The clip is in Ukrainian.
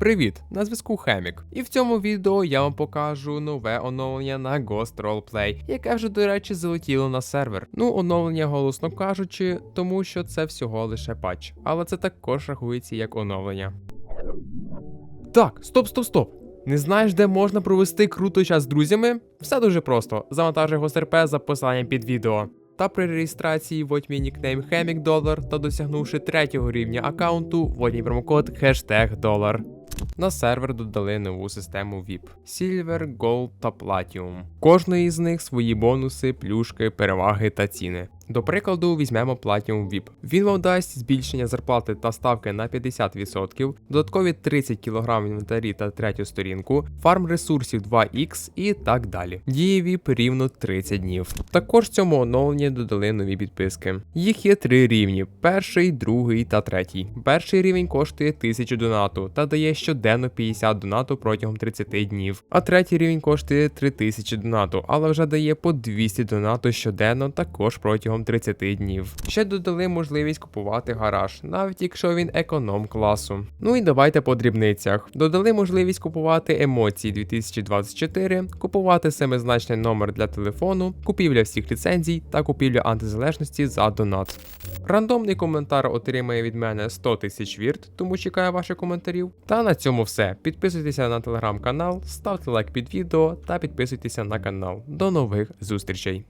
Привіт, на зв'язку Хемік. І в цьому відео я вам покажу нове оновлення на Ghost Roleplay, яке вже, до речі, залетіло на сервер. Ну, оновлення, голосно кажучи, тому що це всього лише патч, але це також рахується як оновлення. Так, стоп, стоп, стоп. Не знаєш, де можна провести круто час з друзями? Все дуже просто. Завантажуй ГосРП за посиланням під відео. Та при реєстрації вводь мій нікнейм HemicDollar та досягнувши третього рівня аккаунту, вводь мій промокод хештег долар. На сервер додали нову систему VIP Silver, Gold та Platinum. Кожної з них свої бонуси, плюшки, переваги та ціни. До прикладу, візьмемо Platinum VIP. Він вам дасть збільшення зарплати та ставки на 50%, додаткові 30 кг інвентарі та третю сторінку, фарм ресурсів 2х і так далі. Діє VIP рівно 30 днів. Також в цьому оновленні додали нові підписки. Їх є три рівні: перший, другий та третій. Перший рівень коштує 1000 донату та дає щоденно 50 донату протягом 30 днів. А третій рівень коштує 3000 донату, але вже дає по 200 донату щоденно також протягом 30 днів. Ще додали можливість купувати гараж, навіть якщо він економ класу. Ну і давайте по дрібницях. Додали можливість купувати емоції 2024, купувати семизначний номер для телефону, купівля всіх ліцензій та купівля антизалежності за донат. Рандомний коментар отримає від мене 100 тисяч вірт, тому чекаю ваших коментарів. Та на цьому все. Підписуйтеся на телеграм-канал, ставте лайк під відео та підписуйтеся на канал. До нових зустрічей!